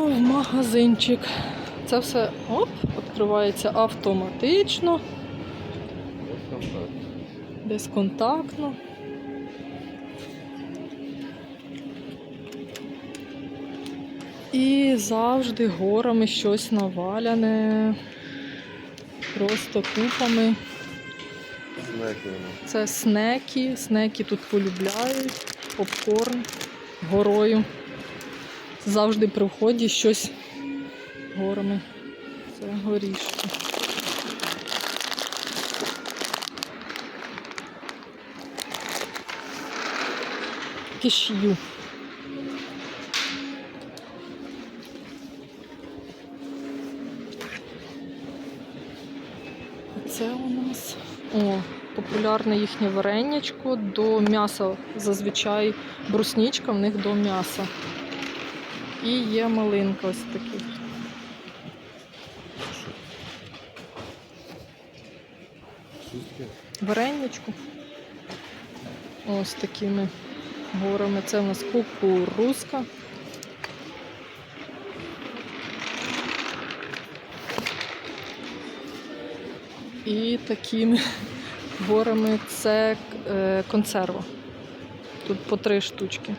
Йдемо в магазинчик. Це все оп, відкривається автоматично, безконтактно. І завжди горами щось наваляне. Просто купами. Це снеки. Снеки тут полюбляють. Попкорн горою. Завжди при вході щось горами. Це горішки. Киш'ю. Це у нас о, популярне їхнє варенячко до м'яса. Зазвичай бруснічка в них до м'яса. І є малинка ось таких. Варенячку. Ось такими горами. Це у нас кукурузка. І такими горами це е, консерва. Тут по три штучки.